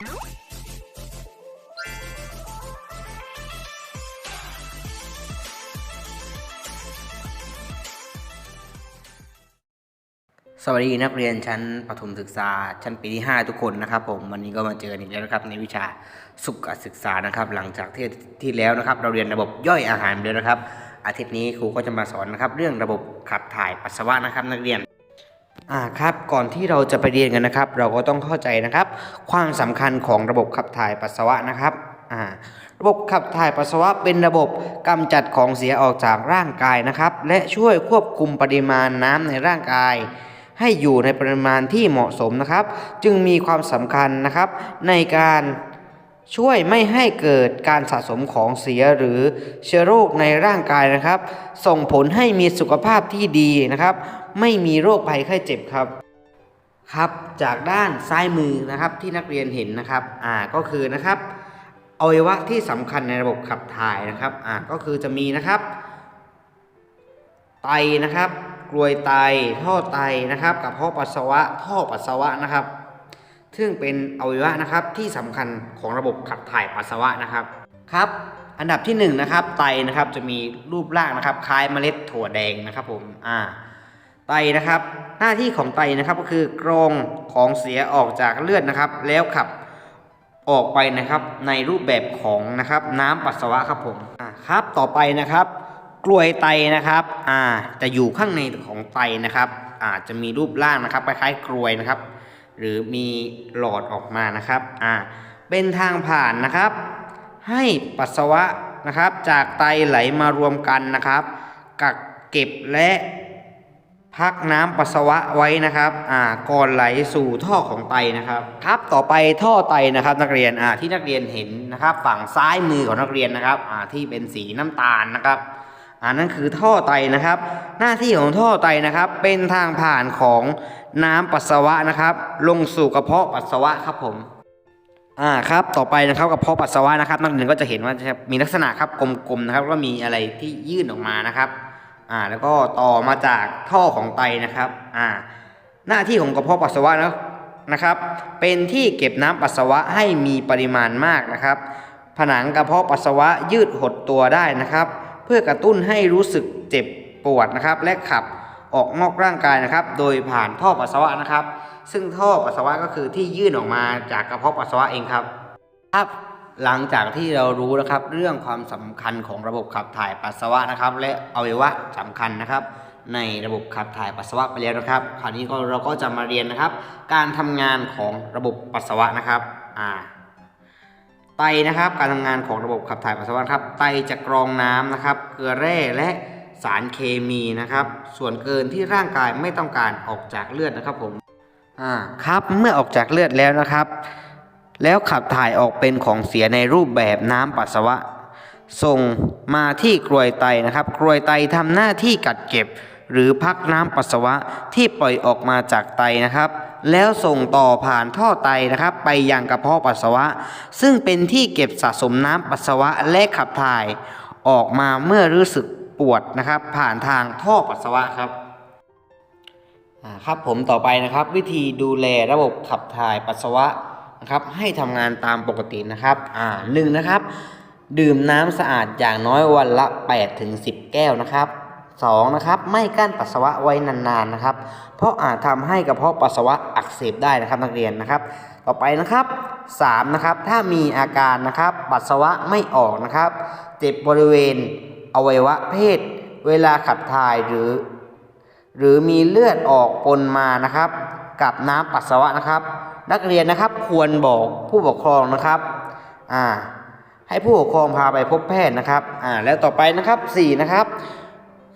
สวัสดีนักเรียนชั้นประถมศึกษาชั้นปีที่ 5 ทุกคนนะครับผมวันนี้ก็มาเจอกันอีกแล้วนะครับในวิชาสุขศึกษานะครับ หลังจากที่ที่แล้วนะครับ เราเรียนระบบย่อยอาหารไปแล้วนะครับ อาทิตย์นี้ครูก็จะมาสอนนะครับ เรื่องระบบขับถ่ายปัสสาวะนะครับ นักเรียน อ่าครับก่อนที่เราจะไปเรียนกันนะครับ เราก็ต้องเข้าใจนะครับ ความสำคัญของระบบขับถ่ายปัสสาวะนะครับอ่าระบบขับถ่ายปัสสาวะเป็นระบบกำจัดของเสียออกจากร่างกายนะครับ และช่วยควบคุมปริมาณน้ำในร่างกาย ให้อยู่ในปริมาณที่เหมาะสมนะครับ จึงมีความสำคัญนะครับในการ ช่วยไม่ให้เกิดการสะสมของเสียหรือเชื้อโรคในร่างกายนะครับ ส่งผลให้มีสุขภาพที่ดีนะครับ ไม่มีโรคภัยไข้เจ็บครับครับ จากด้านซ้ายมือนะครับที่นักเรียนเห็นนะครับอ่าก็คือนะครับอวัยวะที่สำคัญในระบบขับถ่ายนะครับอ่าก็คือจะมีนะครับ ไตนะครับกรวยไต ท่อไตนะครับกระเพาะปัสสาวะ ท่อปัสสาวะนะครับ ซึ่งเป็นอวัยวะนะครับที่สำคัญของระบบขับถ่ายปัสสาวะนะครับครับ อันดับที่หนึ่งนะครับไตนะครับจะมีรูปร่างนะครับ คล้ายเมล็ดถั่วแดงนะครับผมอ่าไตนะครับ หน้าที่ของไตนะครับก็คือกรองของเสียออกจากเลือดนะครับ แล้วขับออกไปนะครับในรูปแบบของนะครับน้ำปัสสาวะครับผมอ่าครับต่อไปนะครับ กลวยไตนะครับอ่าจะอยู่ข้างในของไตนะครับอาจจะมีรูปร่างนะครับคล้ายๆกลวยนะครับ หรือมีหลอดออกมานะครับอ่าเป็นทางผ่านนะครับ ให้ปัสสาวะนะครับจากไตไหลมารวมกันนะครับกักเก็บและพักน้ำปัสสาวะไว้นะครับอ่าก่อนไหลสู่ท่อของไตนะครับครับต่อไปท่อไตนะครับนักเรียนอ่าที่นักเรียนเห็นนะครับ ฝั่งซ้ายมือของนักเรียนนะครับอ่าที่เป็นสีน้ำตาลนะครับ อ่านั่นคือท่อไตนะครับ หน้าที่ของท่อไตนะครับ เป็นทางผ่านของน้ำปัสสาวะนะครับ ลงสู่กระเพาะปัสสาวะครับผมอ่าครับต่อไปนะครับกระเพาะปัสสาวะนะครับนักเรียนก็จะเห็นว่าจะมีลักษณะครับกลมๆนะครับก็มีอะไรที่ยื่นออกมานะครับอ่าแล้วก็ต่อมาจากท่อของไตนะครับอ่าหน้าที่ของกระเพาะปัสสาวะนะนะครับ เป็นที่เก็บน้ำปัสสาวะให้มีปริมาณมากนะครับ ผนังกระเพาะปัสสาวะยืดหดตัวได้นะครับ พื่อกระตุ้นให้รู้สึกเจ็บปวดนะครับ และขับออกนอกร่างกายนะครับ โดยผ่านท่อปัสสาวะนะครับ ซึ่งท่อปัสสาวะก็คือที่ยื่นออกมาจากกระเพาะปัสสาวะเองครับครับหลังจากที่เรารู้นะครับเรื่องความสำคัญของระบบขับถ่ายปัสสาวะนะครับ และอวัยวะสำคัญนะครับ ในระบบขับถ่ายปัสสาวะไปแล้วนะครับคราวนี้ก็เราก็จะมาเรียนนะครับ การทำงานของระบบปัสสาวะนะครับอ่า ไตนะครับการทำงานของระบบขับถ่ายปัสสาวะครับ ไตจะกรองน้ำนะครับ เกลือแร่และสารเคมีนะครับ ส่วนเกินที่ร่างกายไม่ต้องการออกจากเลือดนะครับผมอ่าครับเมื่อออกจากเลือดแล้วนะครับ แล้วขับถ่ายออกเป็นของเสียในรูปแบบน้ำปัสสาวะ ส่งมาที่กรวยไตนะครับ กรวยไตทำหน้าที่กัดเก็บ หรือพักน้ำปัสสาวะที่ปล่อยออกมาจากไตนะครับ แล้วส่งต่อผ่านท่อไตนะครับ ไปยังกระเพาะปัสสาวะ ซึ่งเป็นที่เก็บสะสมน้ำปัสสาวะและขับถ่ายออกมาเมื่อรู้สึกปวดนะครับ ผ่านทางท่อปัสสาวะครับครับผมต่อไปนะครับ วิธีดูแลระบบขับถ่ายปัสสาวะนะครับให้ทำงานตามปกตินะครับอ่าหนึ่งนะครับ ดื่มน้ำสะอาดอย่างน้อยวันละ8ถึง10 แก้วนะครับ สองนะครับไม่กั้นปัสสาวะไว้นานๆนะครับ เพราะอาจทำให้กระเพาะปัสสาวะอักเสบได้นะครับนักเรียนนะครับ ต่อไปนะครับสามนะครับถ้ามีอาการนะครับปัสสาวะไม่ออกนะครับ เจ็บบริเวณอวัยวะเพศ เวลาขับถ่ายหรือ หรือมีเลือดออกปนมานะครับ กับน้ำปัสสาวะนะครับ นักเรียนนะครับควรบอกผู้ปกครองนะครับอ่าให้ผู้ปกครองพาไปพบแพทย์นะครับอ่าแล้วต่อไปนะครับสี่นะครับ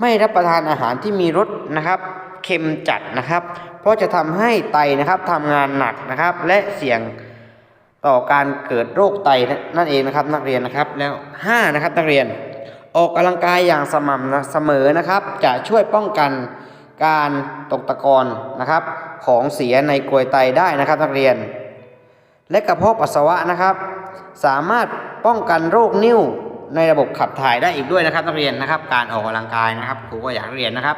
ไม่รับประทานอาหารที่มีรสนะครับเค็มจัดนะครับ เพราะจะทำให้ไตนะครับทำงานหนักนะครับ และเสี่ยงต่อการเกิดโรคไตนั่นเองนะครับนักเรียนนะครับแล้วห้านะครับนักเรียนออกกำลังกายอย่างสม่ำเสมอนะครับ จะช่วยป้องกันการตกตะกอนนะครับ ของเสียในกรวยไตได้นะครับนักเรียน และกระเพาะปัสสาวะนะครับ สามารถป้องกันโรคนิ่ว ในระบบขับถ่ายได้อีกด้วยนะครับนักเรียนนะครับ การออกกำลังกายนะครับครูก็อยากเรียนนะครับ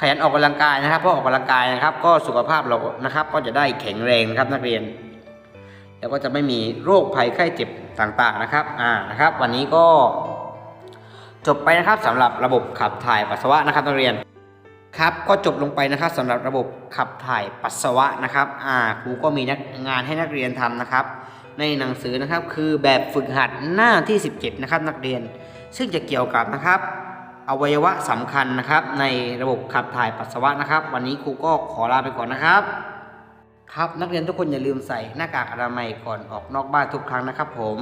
ขยันออกกำลังกายนะครับเพราะออกกำลังกายนะครับ ก็สุขภาพเรานะครับ ก็จะได้แข็งแรงนะครับนักเรียน แล้วก็จะไม่มีโรคภัยไข้เจ็บต่างๆนะครับอ่านะครับ วันนี้ก็จบไปนะครับสำหรับระบบขับถ่ายปัสสาวะนะครับนักเรียนครับก็จบลงไปนะครับสำหรับระบบขับถ่ายปัสสาวะนะครับอ่าครูก็มีงานให้นักเรียนทำนะครับ ในหนังสือนะครับ คือแบบฝึกหัดหน้าที่ 17 นะครับ นักเรียน ซึ่งจะเกี่ยวกับนะครับอวัยวะสำคัญนะครับในระบบขับถ่ายปัสสาวะนะครับ วันนี้ครูก็ขอลาไปก่อนนะครับ ครับนักเรียนทุกคนอย่าลืมใส่หน้ากากอนามัยก่อนออกนอกบ้านทุกครั้งนะครับผม